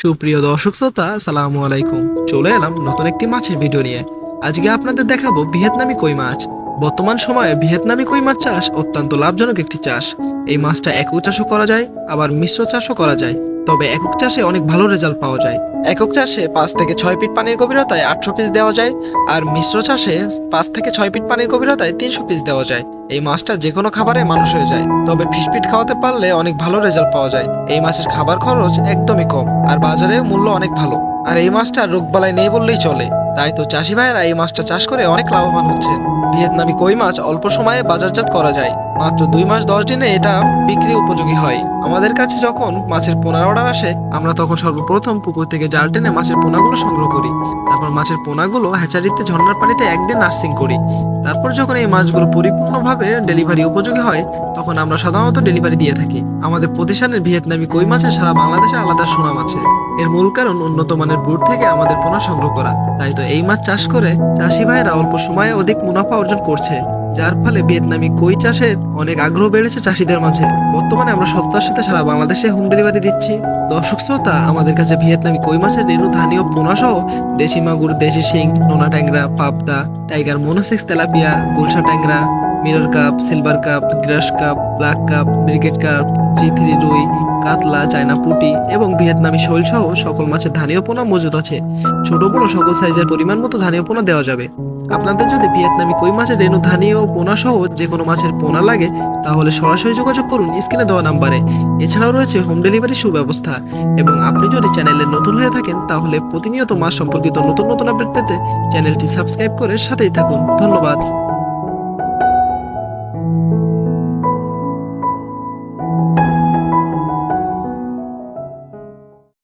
সুপ্রিয় দর্শক শ্রোতা, সালামু আলাইকুম। চলে এলাম নতুন একটি মাছের ভিডিও নিয়ে। আজকে আপনাদের দেখাবো ভিয়েতনামি কই মাছ। বর্তমান সময়ে ভিয়েতনামি কই মাছ চাষ অত্যন্ত লাভজনক একটি চাষ। এই মাছটা একক চাষও করা যায়, আবার মিশ্র চাষও করা যায়। তবে একক চাষে অনেক ভালো রেজাল্ট পাওয়া যায়। একক চাষে পাঁচ থেকে ছয় ফিট পানির গভীরতায় আটশো পিস দেওয়া যায় আর মিশ্র চাষে পাঁচ থেকে ছয় ফিট পানির গভীরতায় তিনশো পিস দেওয়া যায়। এই মাছটা যে কোনো খাবারে মানুষ হয়ে যায়, তবে ফিট খাওয়াতে পারলে অনেক ভালো রেজাল্ট পাওয়া যায়। এই মাছের খাবার খরচ একদমই কম, আর বাজারে মূল্য অনেক ভালো। আর এই মাছটা রোগবালাই নেই বললেই চলে। তাই তো চাষি ভাইয়েরা এই মাছটা চাষ করে অনেক লাভবান হচ্ছেন ভিয়েতনামি কই মাছ অল্প সময়ে বাজারজাত করা যায়। মাত্র দুই মাস দশ দিনে এটা বিক্রি উপযোগী হয়। আমাদের কাছে যখন মাছের পোনার অর্ডার আসে, আমরা তখন সর্বপ্রথম পুকুর থেকে জাল টেনে মাছের পোনাগুলো সংগ্রহ করি। তারপর মাছের পোনাগুলো হ্যাচারিতে ঝর্ণার পানিতে একদিন নার্সিং করি। তারপর যখন এই মাছগুলো পরিপূর্ণভাবে ডেলিভারি উপযোগী হয়, তখন আমরা সাধারণত ডেলিভারি দিয়ে থাকি। আমাদের প্রতিষ্ঠানের ভিয়েতনামি কই মাছের সারা বাংলাদেশে আলাদা সুনাম আছে। এর মূল কারণ উন্নত মানের বুট থেকে আমাদের পোনা সংগ্রহ করা। তাই তো এই মাছ চাষ করে চাষি ভাইয়েরা অল্প সময়ে অধিক মুনাফা অর্জন করছে। যার ফলে ভিয়েতনামি কই চাষের অনেক আগ্রহ বেড়েছে চাষিদের মাঝে। বর্তমানে আমরা সত্তার সাথে সারা বাংলাদেশে হোম ডেলিভারি দিচ্ছি। দর্শক শ্রোতা, আমাদের কাছে ভিয়েতনামি কই মাছের রেণু, ধানীয় পোনা সহ দেশি মাগুর, দেশি শিং নোনা ট্যাংরা, পাবদা, টাইগার, মোনোসেক্স, তেলাপিয়া, গুলশা ট্যাংরা mirror carp, silver carp, grass carp, black carp, brigade carp, G three রুই, কাতলা, চায়না পুটি এবং ভিয়েতনামি শৈল সহ সকল মাছের ধানীয় পোনা মজুদ আছে। ছোট বড় সকল সাইজের পরিমাণ মতো ধানীয় পোনা দেওয়া যাবে। আপনাদের যদি ভিয়েতনামি কই মাছের রেণু ধানীয় পোনা সহ যে কোনো মাছের পোনা লাগে, তাহলে সরাসরি যোগাযোগ করুন স্ক্রিনে দেওয়া নাম্বারে। এছাড়াও রয়েছে হোম ডেলিভারি সুব্যবস্থা এবং আপনি যদি চ্যানেলে নতুন হয়ে থাকেন, তাহলে প্রতিনিয়ত মাছ সম্পর্কিত নতুন নতুন আপডেট পেতে চ্যানেলটি সাবস্ক্রাইব করে সাথেই থাকুন। ধন্যবাদ।